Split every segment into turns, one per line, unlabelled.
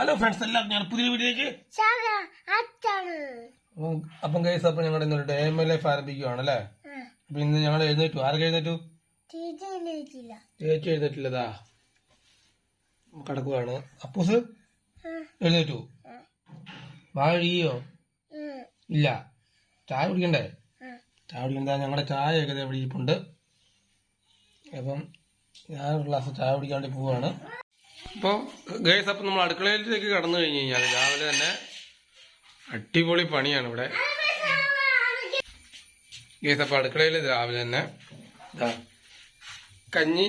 Hello friends എല്ലാം ഞാൻ പുതിയ
അച്ചാണ്
അപ്പം കേസ് അപ്പം ഞങ്ങളുടെ ഇന്നൊരു ഡേ എം ലൈഫ് ആരംഭിക്കുകയാണ് അല്ലേ അപ്പൊ ഇന്ന് ഞങ്ങൾ എഴുന്നേറ്റു. ആരൊക്കെ എഴുന്നേറ്റു? ചേച്ചി എഴുന്നേറ്റില്ലതാ. കിടക്കുകയാണ് അപ്പൂസ് എഴുന്നേറ്റു. വാഴ കഴിയോ ഇല്ല. ചായ കുടിക്കണ്ടേ? ചായ കുടിക്കണ്ട. ഞങ്ങളുടെ ചായ ഏകദേശം ഇവിടെ ഇരിപ്പുണ്ട്. അപ്പം ഞാൻ ഒരു ഗ്ലാസ് ചായ കുടിക്കാൻ വേണ്ടി പോവാണ് അപ്പോൾ ഗേസ് അപ്പം നമ്മൾ അടുക്കളയിലേക്ക് കടന്നു കഴിഞ്ഞ് കഴിഞ്ഞാൽ രാവിലെ തന്നെ അടിപൊളി പണിയാണ് ഇവിടെ. ഗേസ് അപ്പം അടുക്കളയിൽ രാവിലെ തന്നെ കഞ്ഞി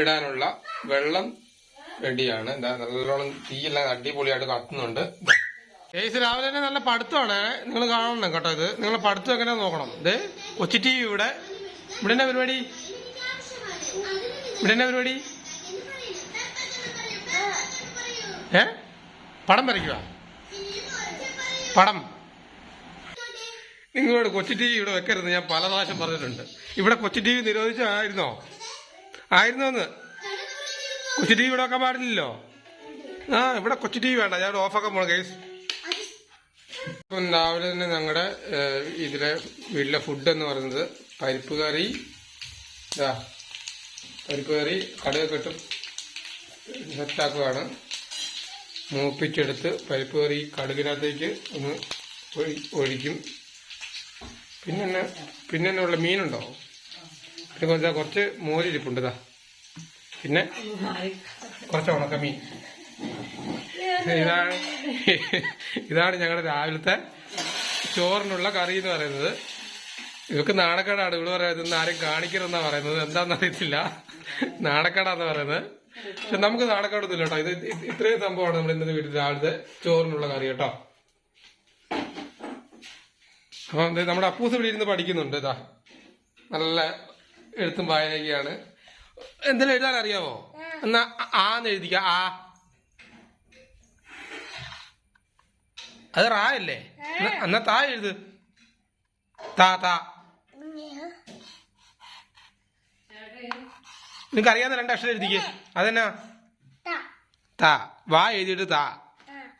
ഇടാനുള്ള വെള്ളം റെഡിയാണ് എന്താ നല്ലോണം തീയെല്ലാം അടിപൊളിയായിട്ട് കത്തുന്നുണ്ട്. ഏസ് രാവിലെ തന്നെ നല്ല പഠിത്തമാണ്. നിങ്ങൾ കാണണം കേട്ടോ ഇത്. നിങ്ങൾ പഠിത്തം എങ്ങനെ നോക്കണം. ഇത് കൊച്ചി ടി വി ഇവിടെ ഇവിടെ പരിപാടി? ഇവിടെ പരിപാടി? ഏ? പടം വരയ്ക്കുക. പടം. നിങ്ങളോട് കൊച്ചു ടി വി ഇവിടെ വെക്കരുത് ഞാൻ പല പ്രാവശ്യം പറഞ്ഞിട്ടുണ്ട്. ഇവിടെ കൊച്ചു ടി വി നിരോധിച്ചായിരുന്നോ ആയിരുന്നോ? എന്ന് കൊച്ചി ടി വി ഇവിടെ വെക്കാൻ പാടില്ലല്ലോ. ആ ഇവിടെ കൊച്ചു ടി വി വേണ്ട ഞാൻ ഓഫാക്കാൻ പോണ കേസ് ഇപ്പം രാവിലെ തന്നെ ഞങ്ങളുടെ ഇതിലെ വീട്ടിലെ ഫുഡ് എന്ന് പറയുന്നത് പരിപ്പ് കറി പരിപ്പ് കറി കടുകൊക്കെ ഇട്ട് സെറ്റാക്കുകയാണ് മൂപ്പിച്ചെടുത്ത് പരിപ്പ് കറി കടുകിനകത്തേക്ക് ഒന്ന് ഒഴി- ഒഴിക്കും. പിന്നെ പിന്നെ ഉള്ള മീനുണ്ടോ? പിന്നെ കുറച്ച് കുറച്ച് മോരിരിപ്പുണ്ട് ഇതാ പിന്നെ കുറച്ച് ഉണക്കമീൻ ഇതാണ് ഇതാണ് ഞങ്ങളുടെ രാവിലത്തെ ചോറിനുള്ള കറി എന്ന് പറയുന്നത്. ഇവക്ക് നാണക്കേടാണ്. ഇവിടെ പറയുന്നത് ആരും കാണിക്കരുതെന്നാ പറയുന്നത്. എന്താണെന്ന് അറിയത്തില്ല നാണക്കേടാന്ന് പറയുന്നത്. പക്ഷെ നമുക്ക് നാണക്കേടൊന്നുമില്ല കേട്ടോ. ഇത് ഇത് ഇത്രയും സംഭവമാണ് നമ്മുടെ ഇന്നത്തെ വീട്ടിൽ രാവിലത്തെ ചോറിനുള്ള കറി കേട്ടോ. അപ്പം നമ്മുടെ അപ്പൂസ് ഇവിടെ ഇരുന്ന് പഠിക്കുന്നുണ്ട് ഇതാ നല്ല എഴുത്തും വായനയൊക്കെയാണ്. എന്തെങ്കിലും എഴുതാൻ അറിയാവോ? എന്നാ ആന്ന് എഴുതിക്ക. ആ. അത് റാ അല്ലേ എന്നാ താ എഴുത്. താ താ. നിനക്ക് അറിയാവുന്ന രണ്ട് അക്ഷരം എഴുതിക്ക്. അതെന്നാ? താ. വാ എഴുതിയിട്ട് താ.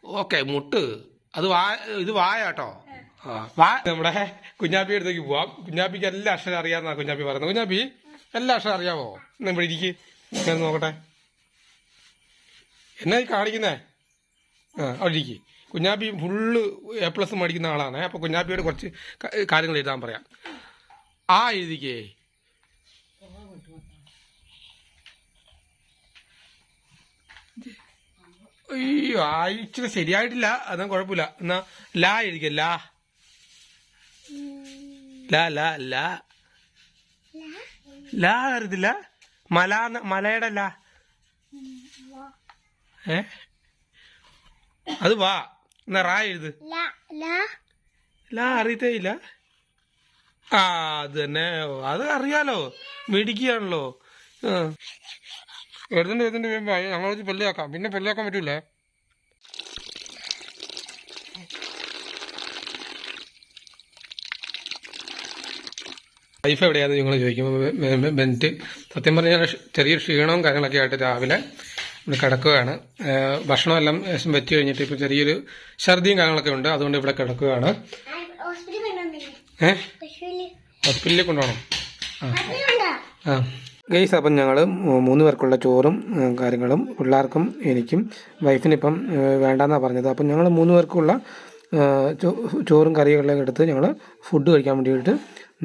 ഓക്കെ മുട്ട്. അത് വാ ഇത് വായാട്ടോ. വാ. നമ്മുടെ കുഞ്ഞാപ്പി അടുത്തേക്ക് പോവാം. കുഞ്ഞാപ്പിക്ക് എല്ലാ അക്ഷരം അറിയാന്ന കുഞ്ഞാപ്പി പറയുന്നത്. കുഞ്ഞാപ്പി എല്ലാ അക്ഷരം അറിയാവോ? നമ്മുടെ ഇവിടെ ഇരിക്ക്. ഞാൻ നോക്കട്ടെ. എന്നാ ഈ കാണിക്കുന്നേ? ആ അവിടെ ഇരിക്ക്. കുഞ്ഞാപ്പി ഫുള്ള് എ പ്ലസ് മേടിക്കുന്ന ആളാണ്. അപ്പൊ കുഞ്ഞാപ്പിയോട് കുറച്ച് കാര്യങ്ങൾ എഴുതാൻ പറയാം. ആ എഴുതിക്കേ. അയ്യോ ആ ഇച്ചിരി ശരിയായിട്ടില്ല. അതാ കുഴപ്പമില്ല. എന്നാ ലാ എഴുതിക്ക ലാ. ലാ ലാ ലാ. ലാ അറിയത്തില്ല. മല മലയുടെ ലാ. ഏ? അത് വാ. എന്നാ റാ എഴുത്.
ല ല.
ലാ അറിയത്തേ ഇല്ല. ആ അത് തന്നെ. അത് അറിയാലോ. മിടിക്കുകയാണല്ലോ ആ. എഴുതുന്നുണ്ട് എഴുതുന്നുണ്ട് വേമ്പായി ഞങ്ങൾ വെച്ച് പെല്ലിയാക്കാം. പിന്നെ പെല്ലിയാക്കാൻ പറ്റൂലേ. വൈഫ് എവിടെയാണെന്ന് നിങ്ങൾ ചോദിക്കുമ്പോൾ ബെന്റ്. സത്യം പറഞ്ഞാൽ ചെറിയൊരു ക്ഷീണവും കാര്യങ്ങളൊക്കെ ആയിട്ട് രാവിലെ ഇവിടെ കിടക്കുകയാണ്. ഭക്ഷണമെല്ലാം ഏകദേശം വെച്ച് കഴിഞ്ഞിട്ട് ഇപ്പോൾ ചെറിയൊരു ഛർദിയും കാര്യങ്ങളൊക്കെ ഉണ്ട്. അതുകൊണ്ട് ഇവിടെ കിടക്കുകയാണ്. ഏഹ് ഹോസ്പിറ്റലിൽ കൊണ്ടുപോകണം. ആ. ആ. ഗെയ്സ് അപ്പം ഞങ്ങൾ മൂന്ന് പേർക്കുള്ള ചോറും കാര്യങ്ങളും പിള്ളേർക്കും എനിക്കും വൈഫിനിപ്പം വേണ്ടെന്നാണ് പറഞ്ഞത്. അപ്പം ഞങ്ങൾ മൂന്ന് പേർക്കുള്ള ചോറും കറികളൊക്കെ എടുത്ത് ഞങ്ങൾ ഫുഡ് കഴിക്കാൻ വേണ്ടിയിട്ട്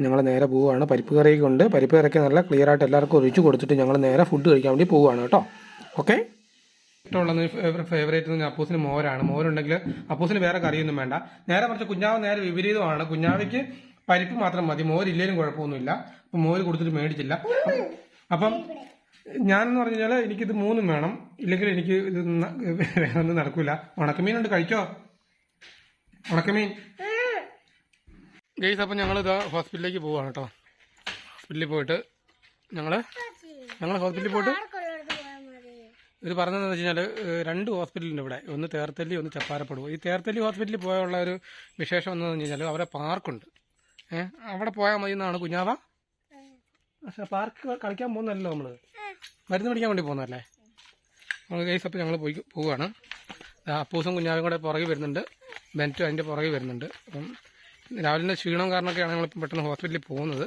ഞങ്ങൾ നേരെ പോവുകയാണ്. പരിപ്പ് കറിയൊക്കെ ഉണ്ട്. പരിപ്പ് കറിയൊക്കെ നല്ല ക്ലിയർ ആയിട്ട് എല്ലാവർക്കും ഒഴിച്ച് കൊടുത്തിട്ട് ഞങ്ങൾ നേരെ ഫുഡ് കഴിക്കാൻ വേണ്ടി പോവുകയാണ് കേട്ടോ. ഓക്കെ ഇഷ്ടമുള്ളത് ഫേവറേറ്റ് എന്ന് അപ്പൂസിന് മോരാണ്. മോരുണ്ടെങ്കിൽ അപ്പൂസിന് വേറെ കറിയൊന്നും വേണ്ട. നേരെ മറിച്ച് കുഞ്ഞാവ് നേരെ വിപരീതമാണ്. കുഞ്ഞാവയ്ക്ക് പരിപ്പ് മാത്രം മതി. മോരില്ലേലും കുഴപ്പമൊന്നുമില്ല. അപ്പം മോര് കൊടുത്തിട്ട് മേടിച്ചില്ല. അപ്പം ഞാനെന്ന് പറഞ്ഞു കഴിഞ്ഞാൽ എനിക്കിത് മൂന്നും വേണം. ഇല്ലെങ്കിൽ എനിക്ക് ഇത് വേറെ ഒന്നും നടക്കൂല. ഉണക്കമീൻ ഉണ്ട് കഴിച്ചോ? ഉണക്കമീൻ. ഗൈസ് അപ്പം ഞങ്ങൾ ഇതാ ഹോസ്പിറ്റലിലേക്ക് പോവാണ് കേട്ടോ. ഹോസ്പിറ്റലിൽ പോയിട്ട് ഞങ്ങൾ ഞങ്ങൾ ഹോസ്പിറ്റലിൽ പോയിട്ട് ഇത് പറഞ്ഞതെന്ന് വെച്ച് കഴിഞ്ഞാൽ രണ്ട് ഹോസ്പിറ്റലുണ്ട് ഇവിടെ. ഒന്ന് തേർത്തല്ലി ഒന്ന് ചപ്പാരപ്പടു ഈ തേർത്തല്ലി ഹോസ്പിറ്റലിൽ പോയുള്ള ഒരു വിശേഷം എന്ന് പറഞ്ഞു കഴിഞ്ഞാൽ അവിടെ പാർക്കുണ്ട്. ഏഹ് അവിടെ പോയാൽ മതി എന്നാണ് കുഞ്ഞാവ. പക്ഷെ പാർക്ക് കളിക്കാൻ പോകുന്നല്ലോ നമ്മൾ മരുന്ന് പിടിക്കാൻ വേണ്ടി പോകുന്നതല്ലേ? നമ്മൾ കേസ് അപ്പോൾ ഞങ്ങൾ പോയി പോവുകയാണ് അപ്പൂസും കുഞ്ഞാവും കൂടെ പുറകെ വരുന്നുണ്ട്. ബെന്റും അതിന്റെ പുറകെ വരുന്നുണ്ട്. അപ്പം രാവിലെ ക്ഷീണം കാരണമൊക്കെയാണ് ഞങ്ങളിപ്പോൾ പെട്ടെന്ന് ഹോസ്പിറ്റലിൽ പോകുന്നത്.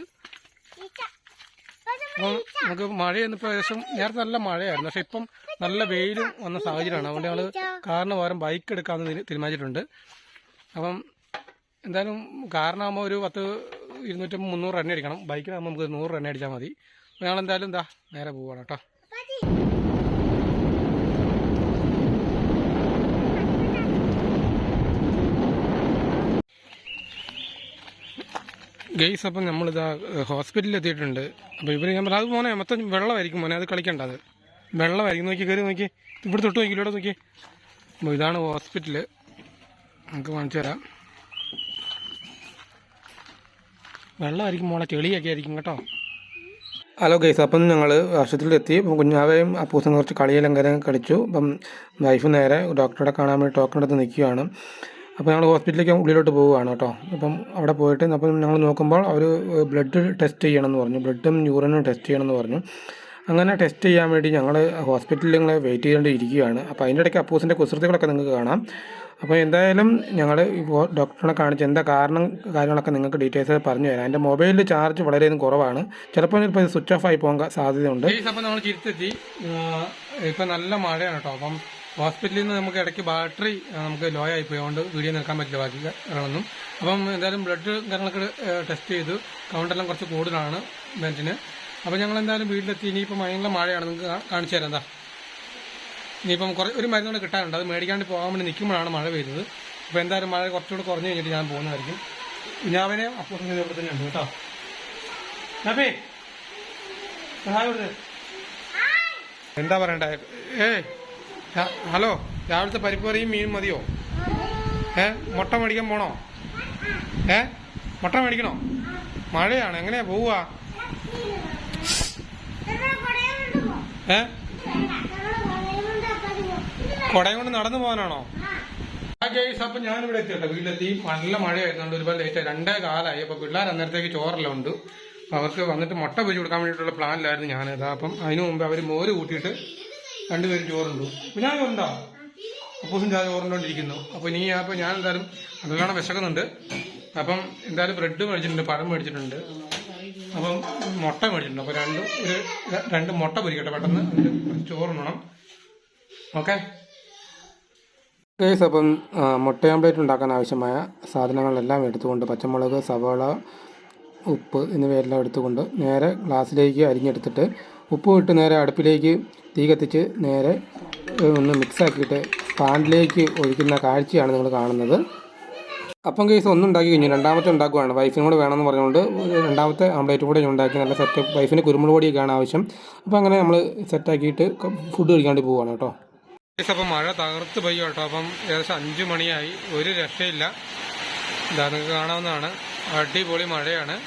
അപ്പം നമുക്ക് മഴയൊന്നും ഇപ്പോൾ ഏകദേശം നേരത്തെ നല്ല മഴയായിരുന്നു. പക്ഷെ ഇപ്പം നല്ല വെയിലും വന്ന സാഹചര്യമാണ്. അതുകൊണ്ട് ഞങ്ങൾ കാറിന് പകരം ബൈക്ക് എടുക്കാമെന്ന് തീരുമാനിച്ചിട്ടുണ്ട്. അപ്പം എന്തായാലും കാറിനാകുമ്പോൾ ഒരു പത്ത് ഇരുന്നൂറ്റമ്പത് മുന്നൂറ് എണ്ണ അടിക്കണം ബൈക്കിലാകുമ്പോൾ നമുക്ക് നൂറ് എണ്ണ അടിച്ചാൽ മതി. ഞങ്ങൾ എന്തായാലും എന്താ നേരെ പോവാണ് കേട്ടോ. ഗെയ്സ് അപ്പം നമ്മളിതാ ഹോസ്പിറ്റലിൽ എത്തിയിട്ടുണ്ട്. അപ്പോൾ ഇവർ ഞാൻ അത് മോനെ മൊത്തം വെള്ളമായിരിക്കും മോനെ അത് കളിക്കണ്ട അത്. വെള്ളമായിരിക്കും. നോക്കി കയറി നോക്കി. ഇവിടെ തൊട്ട് നോക്കി ഇവിടെ നോക്കി. അപ്പോൾ ഇതാണ് ഹോസ്പിറ്റൽ നമുക്ക് കാണിച്ചു തരാം. വെള്ളമായിരിക്കും മോളെ ചെളിയൊക്കെ ആയിരിക്കും കേട്ടോ. ഹലോ ഗൈസ് അപ്പം ഞങ്ങൾ ആശുപത്രിയിലെത്തി കുഞ്ഞാവയും അപ്പൂസും കുറച്ച് കളിയിലങ്കരം കളിച്ചു. അപ്പം വൈഫ് നേരെ ഡോക്ടറെ കാണാൻ വേണ്ടി ടോക്കൺ എടുത്ത് നിൽക്കുകയാണ്. അപ്പോൾ ഞങ്ങൾ ഹോസ്പിറ്റലിലേക്ക് ഉള്ളിലോട്ട് പോവുകയാണ് കേട്ടോ. അപ്പം അവിടെ പോയിട്ട് അപ്പം ഞങ്ങൾ നോക്കുമ്പോൾ അവർ ബ്ലഡ് ടെസ്റ്റ് ചെയ്യണമെന്ന് പറഞ്ഞു. ബ്ലഡും യൂറിനും ടെസ്റ്റ് ചെയ്യണമെന്ന് പറഞ്ഞു. അങ്ങനെ ടെസ്റ്റ് ചെയ്യാൻ വേണ്ടി ഞങ്ങൾ ഹോസ്പിറ്റലിൽ ഞങ്ങൾ വെയിറ്റ് ചെയ്തുകൊണ്ട് ഇരിക്കുകയാണ് അപ്പോൾ അതിന്റെ ഇടയ്ക്ക് അപ്പൂസിന്റെ കുസൃതികളൊക്കെ നിങ്ങൾക്ക് കാണാം. അപ്പോൾ എന്തായാലും ഞങ്ങൾ ഇപ്പോൾ ഡോക്ടറിനെ കാണിച്ച് എന്താ കാരണം കാര്യങ്ങളൊക്കെ നിങ്ങൾക്ക് ഡീറ്റെയിൽസ് പറഞ്ഞു തരാം. എന്റെ മൊബൈലിൽ ചാർജ് വളരെയധികം കുറവാണ്. ചിലപ്പോൾ ഇപ്പോൾ സ്വിച്ച് ഓഫ് ആയി പോകാൻ സാധ്യതയുണ്ട്. അപ്പോൾ നമ്മൾ തിരിച്ചെത്തി ഇപ്പം നല്ല മഴയാണ് കേട്ടോ അപ്പം ഹോസ്പിറ്റലിൽ നിന്ന് നമുക്ക് ഇടയ്ക്ക് ബാറ്ററി നമുക്ക് ലോ ആയി പോയതുകൊണ്ട് വീഡിയോ നിൽക്കാൻ പറ്റില്ല ബാക്കി കാര്യങ്ങളൊന്നും അപ്പം എന്തായാലും ബ്ലഡ് കാര്യങ്ങളൊക്കെ ടെസ്റ്റ് ചെയ്തു. കൗണ്ടെല്ലാം കുറച്ച് കൂടുതലാണ് ബെന്റിന് അപ്പോൾ ഞങ്ങൾ എന്തായാലും വീട്ടിലെത്തി. ഇനിയിപ്പോൾ ഭയങ്കര മഴയാണ്. നിങ്ങൾക്ക് കാണിച്ചു തരാം എന്താ. ഇനിയിപ്പം കുറേ ഒരു മരുന്നുകൂടെ കിട്ടാനുണ്ട്. അത് മേടിക്കാണ്ട് പോകാൻ വേണ്ടി നിൽക്കുമ്പോഴാണ് മഴ പെയ്തത്. അപ്പോൾ എന്തായാലും മഴ കുറച്ചുകൂടെ കുറഞ്ഞു കഴിഞ്ഞിട്ട് ഞാൻ പോകുന്നതായിരിക്കും. കുഞ്ഞാവനെ അപ്പോൾ ഇവിടെ തന്നെ ഉണ്ട് കേട്ടോ. നബി. എന്താ പറയണ്ടേ? ഏ ഹലോ രാവിലത്തെ പരിപ്പ് കറിയും മീൻ മതിയോ? ഏ മുട്ട മേടിക്കാൻ പോണോ? ഏ മുട്ട മേടിക്കണോ? മഴയാണ്. എങ്ങനെയാ പോവുക? ഏ? കുടയും കൊണ്ട് നടന്നു പോകാനാണോ? അപ്പൊ ഞാനിവിടെ എത്തി കേട്ടോ വീട്ടിലെത്തി. നല്ല മഴയായിരുന്നുണ്ട് ഒരുപാട് ലേറ്റ് രണ്ടേ കാലായി. അപ്പൊ പിള്ളേർ അന്നേരത്തേക്ക് ചോറെല്ലാം ഉണ്ട് അവർക്ക് വന്നിട്ട് മുട്ട പൊരിച്ച് കൊടുക്കാൻ വേണ്ടിയിട്ടുള്ള പ്ലാനിലായിരുന്നു ഞാനത്. അപ്പം അതിനു മുമ്പ് അവർ മോര് കൂട്ടിയിട്ട് രണ്ടുപേരും ചോറുണ്ടു. പിന്നെ ചോറുണ്ടോ? അപ്പൂസും ചായ ചോറുണ്ടോണ്ടിരിക്കുന്നു. അപ്പൊ ഇനി അപ്പൊ ഞാൻ എന്തായാലും നല്ലോണം വിശക്കുന്നുണ്ട്. അപ്പം എന്തായാലും ബ്രെഡ് മേടിച്ചിട്ടുണ്ട് പഴം മേടിച്ചിട്ടുണ്ട്. അപ്പം മുട്ട മേടിച്ചിട്ടുണ്ട്. അപ്പൊ രണ്ട് ഒരു രണ്ട് മുട്ട പൊരിക്കട്ടെ പെട്ടെന്ന്. ചോറുണ്ണണം. ഓക്കെ? കേസ് അപ്പം ആ, മുട്ട ആംപ്ലേറ്റ് ഉണ്ടാക്കാൻ ആവശ്യമായ സാധനങ്ങളെല്ലാം എടുത്തുകൊണ്ട് പച്ചമുളക് സവാള ഉപ്പ് എന്നിവയെല്ലാം എടുത്തുകൊണ്ട് നേരെ ഗ്ലാസ്സിലേക്ക് അരിഞ്ഞെടുത്തിട്ട് ഉപ്പ് ഇട്ട് നേരെ അടുപ്പിലേക്ക് തീ കത്തിച്ച് നേരെ ഒന്ന് മിക്സാക്കിയിട്ട് പാനിലേക്ക് ഒഴിക്കുന്ന കാഴ്ചയാണ് നിങ്ങൾ കാണുന്നത്. അപ്പം കേസ് ഒന്ന് ഉണ്ടാക്കി കഴിഞ്ഞു. രണ്ടാമത്തെ ഉണ്ടാക്കുവാണ്. വൈഫിനും കൂടെ വേണമെന്ന് പറഞ്ഞുകൊണ്ട് രണ്ടാമത്തെ ആംപ്ലേറ്റ് കൂടെ ഉണ്ടാക്കി. നല്ല സെറ്റ് വൈഫിന് കുരുമുളക് പൊടിയൊക്കെയാണ് ആവശ്യം. അപ്പോൾ അങ്ങനെ നമ്മൾ സെറ്റാക്കിയിട്ട് ഫുഡ് കഴിക്കാണ്ട് പോവുകയാണ് കേട്ടോ. അപ്പം മഴ തകർത്ത് പെയ്യും കേട്ടോ. അപ്പം ഏകദേശം അഞ്ചു മണിയായി. ഒരു രക്ഷയില്ല. ഇതാ നിങ്ങൾക്ക് കാണാവുന്നതാണ്. അടിപൊളി മഴയാണ്.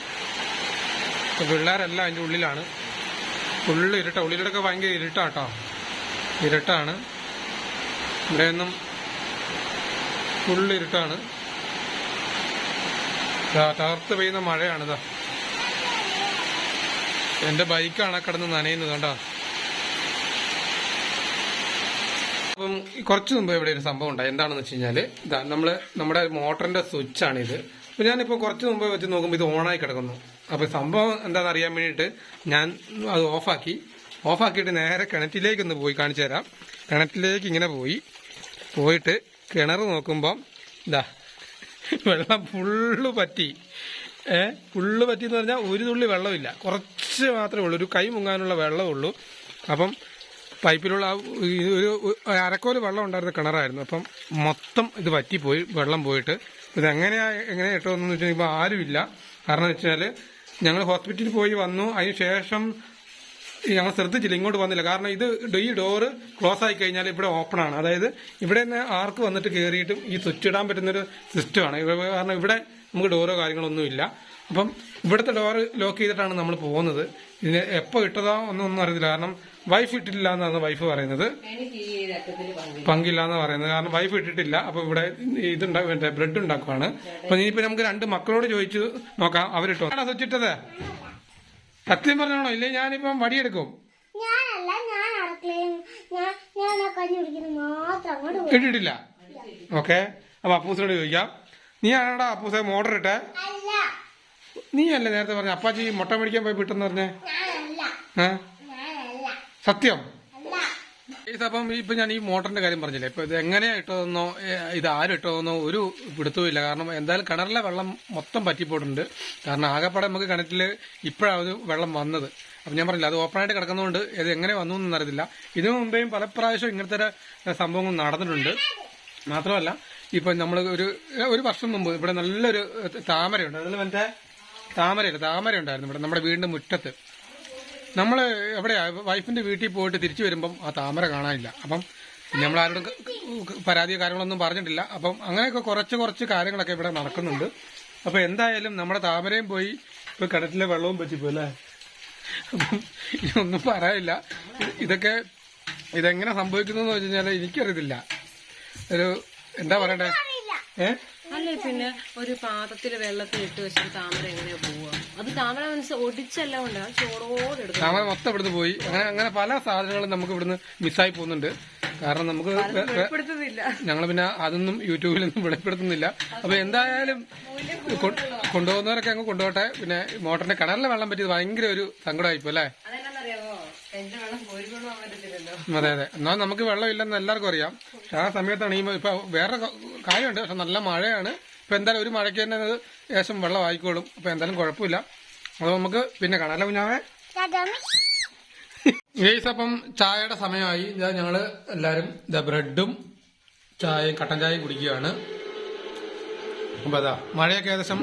പിള്ളേരെല്ലാം അതിന്റെ ഉള്ളിലാണ്. ഫുള്ള് ഇരുട്ട ഉള്ളിലൊക്കെ ഭയങ്കര ഇരുട്ടാട്ടോ. ഇരുട്ടാണ്. ഇവിടെയൊന്നും ഫുള്ള് ഇരുട്ടാണ്. തകർത്ത് പെയ്യുന്ന മഴയാണിതാ. എന്റെ ബൈക്കാണ് കിടന്ന് നനയുന്നത് കണ്ടോ? അപ്പം കുറച്ച് മുമ്പ് ഇവിടെ ഒരു സംഭവം ഉണ്ടായി. എന്താണെന്ന് വെച്ച് കഴിഞ്ഞാൽ ഇതാ നമ്മൾ നമ്മുടെ മോട്ടറിന്റെ സ്വിച്ചാണ് ഇത് അപ്പോൾ ഞാനിപ്പോൾ കുറച്ച് മുമ്പ് വെച്ച് നോക്കുമ്പോൾ ഇത് ഓണായി കിടക്കുന്നു. അപ്പോൾ സംഭവം എന്താണെന്ന് അറിയാൻ വേണ്ടിയിട്ട് ഞാൻ അത് ഓഫാക്കി. ഓഫാക്കിയിട്ട് നേരെ കിണറ്റിലേക്ക് ഒന്ന് പോയി കാണിച്ചു തരാം. കിണറ്റിലേക്ക് ഇങ്ങനെ പോയി. പോയിട്ട് കിണർ നോക്കുമ്പം ഇതാ വെള്ളം ഫുള്ള് പറ്റി. ഏ ഫുള്ള് പറ്റി എന്ന് പറഞ്ഞാൽ ഒരു തുള്ളി വെള്ളമില്ല. കുറച്ച് മാത്രമേ ഉള്ളൂ. ഒരു കൈ മുങ്ങാനുള്ള വെള്ളമുള്ളൂ അപ്പം പൈപ്പിലുള്ള ഒരു അരക്കോൽ വെള്ളം ഉണ്ടായിരുന്ന കിണറായിരുന്നു. അപ്പം മൊത്തം ഇത് വറ്റിപ്പോയി വെള്ളം പോയിട്ട്. ഇത് എങ്ങനെയാ എങ്ങനെ ഇട്ടതെന്ന് വെച്ചാൽ ഇപ്പോൾ ആരുമില്ല. കാരണം വെച്ചാൽ ഞങ്ങൾ ഹോസ്പിറ്റലിൽ പോയി വന്നു. അതിന് ശേഷം ഞങ്ങൾ ശ്രദ്ധിച്ചില്ല ഇങ്ങോട്ട് വന്നില്ല. കാരണം ഇത് ഈ ഡോറ് ക്ലോസ് ആയി കഴിഞ്ഞാൽ ഇവിടെ ഓപ്പൺ ആണ്. അതായത് ഇവിടെ നിന്ന് ആർക്ക് വന്നിട്ട് കയറിയിട്ടും ഈ സ്വിച്ച് ഇടാൻ പറ്റുന്നൊരു സിസ്റ്റമാണ് കാരണം ഇവിടെ നമുക്ക് ഡോറോ കാര്യങ്ങളൊന്നും ഇല്ല അപ്പം ഇവിടുത്തെ ഡോറ് ലോക്ക് ചെയ്തിട്ടാണ് നമ്മൾ പോകുന്നത്. ഇതിന് എപ്പോൾ ഇട്ടതാ ഒന്നും ഒന്നും അറിയത്തില്ല. കാരണം വൈഫ് ഇട്ടിട്ടില്ല എന്നാണ് വൈഫ് പറയുന്നത്. പങ്കില്ല. എന്ന് പറയുന്നത്. കാരണം വൈഫ് ഇട്ടിട്ടില്ല. അപ്പൊ ഇവിടെ ഇതുണ്ടാ മറ്റേ ബ്രെഡ് ഉണ്ടാക്കുവാണ്. അപ്പൊ ഇനിയിപ്പോ നമുക്ക് രണ്ട് മക്കളോട് ചോദിച്ചു നോക്കാം. അവരിട്ടോ? ആണോ സ്വിച്ച് ഇട്ടത്? സത്യം പറഞ്ഞാണോ? ഇല്ലേ ഞാനിപ്പം വടിയെടുക്കും. കേട്ടിട്ടില്ല ഓക്കെ. അപ്പൊ അപ്പൂസിനോട് ചോദിക്കാം. നീ ആണോടാ അപ്പൂസെ? മോട്ടർ ഇട്ടേ?
അല്ല.
നീ അല്ലേ നേരത്തെ പറഞ്ഞ? അപ്പാച്ചി മുട്ട മേടിക്കാൻ പോയി വിട്ടെന്ന് പറഞ്ഞേ?
ഏഹ്
സത്യം. അപ്പം ഇപ്പൊ ഞാൻ ഈ മോട്ടറിന്റെ കാര്യം പറഞ്ഞില്ലേ? ഇപ്പൊ ഇത് എങ്ങനെയാ ഇട്ടതെന്നോ ഇത് ആരും ഇട്ടതെന്നോ ഒരു പിടുത്തവും ഇല്ല. കാരണം എന്തായാലും കിണറിലെ വെള്ളം മൊത്തം പറ്റിപ്പോയിട്ടുണ്ട്. കാരണം ആകെപ്പാടെ നമുക്ക് കിണറ്റിൽ ഇപ്പോഴാണ് വെള്ളം വന്നത്. അപ്പം ഞാൻ പറഞ്ഞില്ല അത് ഓപ്പൺ ആയിട്ട് കിടക്കുന്നതുകൊണ്ട് ഇത് എങ്ങനെ വന്നു എന്നൊന്നും അറിയത്തില്ല. ഇതിനു മുമ്പേയും പല പ്രാവശ്യം ഇങ്ങനത്തെ സംഭവങ്ങൾ നടന്നിട്ടുണ്ട്. മാത്രമല്ല ഇപ്പൊ നമ്മൾ ഒരു ഒരു വർഷം മുമ്പ് ഇവിടെ നല്ലൊരു താമരയുണ്ട്. അതിൽ മറ്റേ താമരയില്ല? താമര ഉണ്ടായിരുന്നു ഇവിടെ നമ്മുടെ വീടിന്റെ മുറ്റത്ത്. നമ്മൾ എവിടെയാ വൈഫിന്റെ വീട്ടിൽ പോയിട്ട് തിരിച്ചു വരുമ്പം ആ താമര കാണാനില്ല. അപ്പം നമ്മൾ ആരോടും പരാതിയോ കാര്യങ്ങളൊന്നും പറഞ്ഞിട്ടില്ല. അപ്പം അങ്ങനെയൊക്കെ കുറച്ച് കുറച്ച് കാര്യങ്ങളൊക്കെ ഇവിടെ നടക്കുന്നുണ്ട്. അപ്പൊ എന്തായാലും നമ്മുടെ താമരയും പോയി ഇപ്പൊ കിണറ്റിലെ വെള്ളവും പറ്റിപ്പോ അല്ലേ? അപ്പം ഇതൊന്നും പറയാനില്ല. ഇതൊക്കെ ഇതെങ്ങനെ സംഭവിക്കുന്നു എന്ന് വെച്ച് കഴിഞ്ഞാൽ എനിക്കറിയത്തില്ല. ഒരു എന്താ പറയണ്ടേ? ഏ?
അല്ലേ പിന്നെ ഒരു പാത്രത്തിൽ വെള്ളത്തിൽ ഇട്ട് വെച്ചിട്ട് താമര എങ്ങനെയാ പോവുക അത് താമര മനസ്സിൽ ഒടിച്ചെല്ലാം ഉണ്ട് അത് എടുക്കും.
താമര മൊത്തം ഇവിടുന്ന് പോയി. അങ്ങനെ അങ്ങനെ പല സാധനങ്ങളും നമുക്ക് ഇവിടുന്ന് മിസ്സായി പോകുന്നുണ്ട്. കാരണം നമുക്ക് ഞങ്ങൾ പിന്നെ അതൊന്നും യൂട്യൂബിലൊന്നും വെളിപ്പെടുത്തുന്നില്ല. അപ്പൊ എന്തായാലും കൊണ്ടുപോകുന്നവരൊക്കെ അങ്ങ് കൊണ്ടുപോട്ടെ പിന്നെ മോട്ടറിന്റെ കിണറിലെ വെള്ളം പറ്റിയത് ഭയങ്കര ഒരു സങ്കടമായിപ്പോ അല്ലേ? അതെ അതെ. എന്നാൽ നമുക്ക് വെള്ളം ഇല്ലെന്ന് എല്ലാവർക്കും അറിയാം. പക്ഷെ ആ സമയത്താണ് ഈ ഇപ്പൊ വേറെ കാര്യമുണ്ട്. പക്ഷെ നല്ല മഴയാണ്. ഇപ്പൊ എന്തായാലും ഒരു മഴയ്ക്ക് തന്നെ അത് ഏകദേശം വെള്ളം ആയിക്കോളും അപ്പൊ എന്തായാലും കുഴപ്പമില്ല. അത് നമുക്ക് പിന്നെ കാണാം. അല്ല കുഞ്ഞാവേ?
ചതമി
അപ്പം ചായയുടെ സമയമായി. ഇതാ ഞങ്ങൾ എല്ലാരും ഇതാ ബ്രെഡും ചായയും കട്ടൻ ചായയും കുടിക്കുകയാണ്. അപ്പൊ അതാ മഴയൊക്കെ ഏകദേശം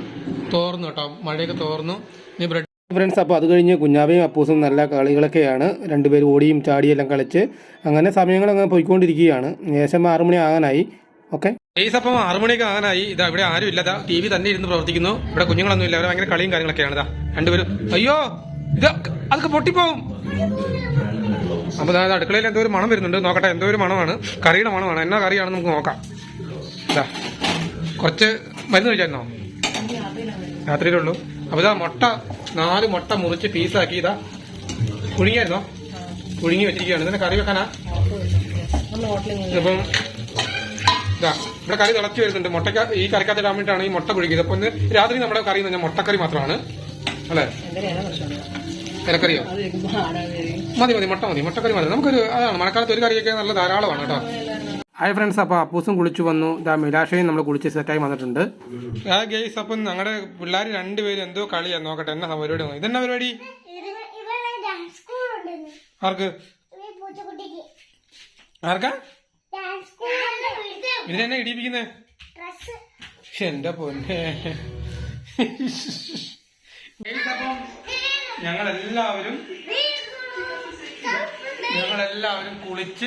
തോർന്നു കേട്ടോ. മഴയൊക്കെ തോർന്നു. ഇനി ബ്രെഡ് ഫ്രണ്ട്സ് അപ്പോൾ അത് കഴിഞ്ഞ് കുഞ്ഞാവയും അപ്പൂസും നല്ല കളികളൊക്കെയാണ്. രണ്ടുപേരും ഓടിയും ചാടിയും എല്ലാം കളിച്ച് അങ്ങനെ സമയങ്ങൾ പോയിക്കൊണ്ടിരിക്കുകയാണ്. ഏകദേശം ആറുമണി ആകാനായി. ഓക്കെ? ഗെയ്സ് അപ്പം ആറു മണിയൊക്കെ ആകാനായി. ഇതാ ഇവിടെ ആരും ഇല്ലതാ ടി വി തന്നെ ഇരുന്ന് പ്രവർത്തിക്കുന്നു. ഇവിടെ കുഞ്ഞുങ്ങളൊന്നും ഇല്ല. അവർ ഭയങ്കര കളിയും കാര്യങ്ങളൊക്കെയാണ്. ഇതാ രണ്ടുപേരും. അയ്യോ ഇത് അതൊക്കെ പൊട്ടിപ്പോവും. അപ്പൊ അടുക്കളയിൽ എന്തോ ഒരു മണം വരുന്നുണ്ട്. നോക്കട്ടെ എന്തോ ഒരു മണമാണ്. കറിയുടെ മണമാണ്. എന്നാ കറിയാണെന്ന് നമുക്ക് നോക്കാം. ഇതാ കുറച്ച് മരുന്ന് കഴിച്ചായിരുന്നോ? രാത്രിയിലുള്ളൂ. അപ്പൊ ഇതാ മുട്ട നാല് മുട്ട മുറിച്ച് പീസാക്കി. ഇതാ പുഴുങ്ങിയായിരുന്നോ? പുഴുങ്ങി വെച്ചിരിക്കുകയാണ്. ഇതിന്റെ കറി വെക്കാനാ? ഇപ്പം ഇതാ ഇവിടെ കറി തിളച്ചു വരുന്നുണ്ട്. മുട്ടക്ക ഈ കറിക്കകത്ത് ഇടാൻ വേണ്ടിയിട്ടാണ് ഈ മുട്ട കുഴിക്കുന്നത് അപ്പൊ ഇന്ന് രാത്രി നമ്മുടെ കറി എന്ന് പറഞ്ഞാൽ മുട്ടക്കറി മാത്രമാണ്. അല്ലേ? ഇലക്കറിയോ? മതി മതി. മുട്ട മതി. മുട്ടക്കറി മതി. നമുക്കൊരു അതാണ്. മഴക്കാലത്ത് ഒരു കറിയൊക്കെ നല്ല ധാരാളമാണ് കേട്ടോ. Hi friends. അപ്പോൾ അപ്പൂസും കുളിച്ചു വന്നു. ഇതാ മിലാഷയും നമ്മൾ കുളിച്ച് സെറ്റായി വന്നിട്ടുണ്ട്. ആ ഗെയ്സ് അപ്പം ഞങ്ങളുടെ പിള്ളേർ രണ്ടുപേരും എന്തോ കളിയാ. നോക്കട്ടെ എന്നാ പരിപാടി. ഇതെന്നാ പരിപാടി?
ഇത് ഡാൻസ് സ്കൂൾ ഉണ്ടെന്ന്
ആർക്ക്?
ഈ പൂച്ചക്കുട്ടിക്ക്.
ആർക്കാ? ഇതിനെന്നെ ഇടിപ്പിക്കുന്നേ എന്റെ പൊന്നെ. അപ്പം ഞങ്ങളെല്ലാവരും ഞങ്ങളെല്ലാവരും കുളിച്ച്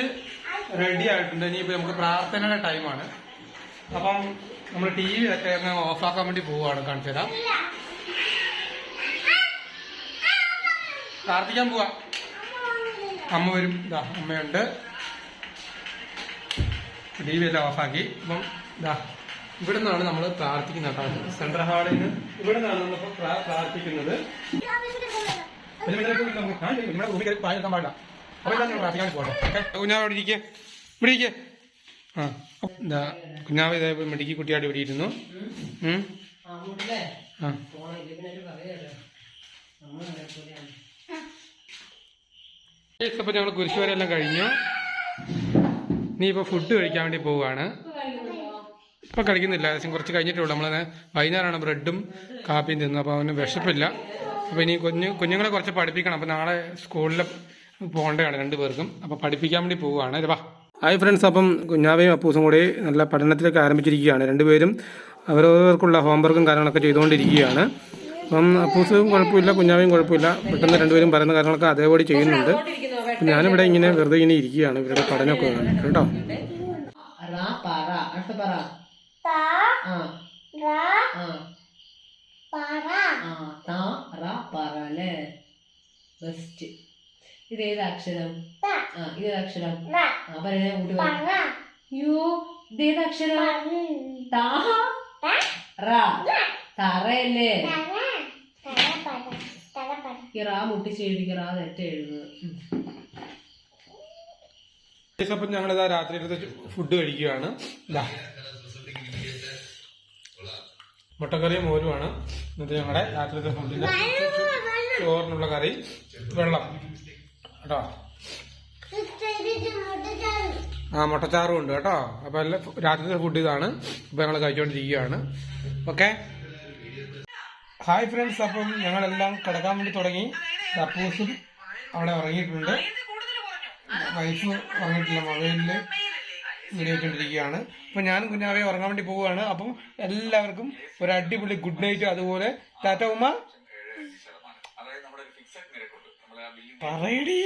റെഡി ആയിട്ടുണ്ട്. ഇനിയിപ്പോ നമുക്ക് പ്രാർത്ഥനയുടെ ടൈമാണ്. അപ്പം നമ്മൾ ടി വി ഒക്കെ അങ്ങ് ഓഫാക്കാൻ വേണ്ടി പോവാണ്. കാണിച്ചു തരാം. പ്രാർത്ഥിക്കാൻ പോവാ. അമ്മ വരും. ഇതാ അമ്മയുണ്ട്. ടി ഓഫാക്കി അപ്പം ഇതാ ഇവിടെ നിന്നാണ് നമ്മൾ പ്രാർത്ഥിക്കുന്നത് കേട്ടോ. സെൻട്രൽ ഹാളിൽ നിന്ന് ഇവിടെ നിന്നാണ് നമ്മൾ പ്രാർത്ഥിക്കുന്നത്. ഇവിടെ പാടില്ല അപ്പോൾ പ്രാർത്ഥിക്കാൻ കുഞ്ഞാവ് ഇവിടെ ഇരിക്കേ ഇവിടെ ഇരിക്കേ ആ ഇതാ കുഞ്ഞാവ് ഇതേ മെഡിക്കി കുട്ടിയായിട്ട് ഇവിടെ ഇരുന്നു. ആ. അപ്പൊ ഞങ്ങൾ കുരിശുവരെല്ലാം കഴിഞ്ഞു. നീ ഇപ്പൊ ഫുഡ് കഴിക്കാൻ വേണ്ടി പോവുകയാണ് ഇപ്പൊ കഴിക്കുന്നില്ല ഏകദേശം കുറച്ച് കഴിഞ്ഞിട്ടേ ഉള്ളൂ നമ്മളെ വൈകുന്നേരമാണ് ബ്രെഡും കാപ്പിയും തിന്നത് അപ്പോൾ അവന് വിശപ്പില്ല. അപ്പോൾ ഇനി കുഞ്ഞു കുഞ്ഞുങ്ങളെ കുറച്ച് പഠിപ്പിക്കണം. അപ്പോൾ നാളെ സ്കൂളിൽ പോകേണ്ടതാണ് രണ്ടുപേർക്കും അപ്പോൾ പഠിപ്പിക്കാൻ വേണ്ടി പോവുകയാണ് വാ. ഹായ് ഫ്രണ്ട്സ് അപ്പം കുഞ്ഞാവയും അപ്പൂസും കൂടി നല്ല പഠനത്തിലേക്ക് ആരംഭിച്ചിരിക്കുകയാണ്. രണ്ടുപേരും അവരവർക്കുള്ള ഹോംവർക്കും കാര്യങ്ങളൊക്കെ ചെയ്തുകൊണ്ടിരിക്കുകയാണ്. അപ്പം അപ്പൂസും കുഴപ്പമില്ല കുഞ്ഞാവയും കുഴപ്പമില്ല. പെട്ടെന്ന് രണ്ടുപേരും പറയുന്ന കാര്യങ്ങളൊക്കെ അതേപോലെ ചെയ്യുന്നുണ്ട്. ഞാനിവിടെ ഇങ്ങനെ വെറുതെ ഇങ്ങനെ ഇരിക്കുകയാണ് ഇവരുടെ പഠനമൊക്കെ കണ്ടിട്ട് കേട്ടോ?
ബെസ്റ്റ് ഇത് ഏത് അക്ഷരം ആ. ഇത് ഏത് അക്ഷരം ആ പറയുന്നേ യു പറ ഇത് ഏത് അക്ഷരം? താ
താ
റ തറയല്ലേ? ഈ
ഞങ്ങളിതാ രാത്രിയിലത്തെ ഫുഡ് കഴിക്കുകയാണ്. മുട്ടക്കറിയും മോരുമാണ് ഇന്നത്തെ ഞങ്ങളുടെ രാത്രിയിലത്തെ ഫുഡിന്റെ ചോറിനുള്ള കറി വെള്ളം. കേട്ടോ? ആ മുട്ടച്ചാറും ഉണ്ട് കേട്ടോ. അപ്പൊ എല്ലാം രാത്രിയിലത്തെ ഫുഡ് ഇതാണ്. അപ്പൊ ഞങ്ങൾ കഴിച്ചുകൊണ്ടിരിക്കുകയാണ് ഓക്കെ? ഹായ് ഫ്രണ്ട്സ് അപ്പം ഞങ്ങളെല്ലാം കിടക്കാൻ വേണ്ടി തുടങ്ങി. അപ്പൂസും അവിടെ ഉറങ്ങിയിട്ടുണ്ട്. വൈഫ് ഉറങ്ങിയിട്ടില്ല മൊബൈലിൽ വീഡിയോ വെച്ചോണ്ടിരിക്കുകയാണ് അപ്പം ഞാനും കുഞ്ഞാവെ ഉറങ്ങാൻ വേണ്ടി പോവുകയാണ്. അപ്പം എല്ലാവർക്കും ഒരു അടിപൊളി ഗുഡ് നൈറ്റ് അതുപോലെ. ടാറ്റ ഉമ്മ പറയടി.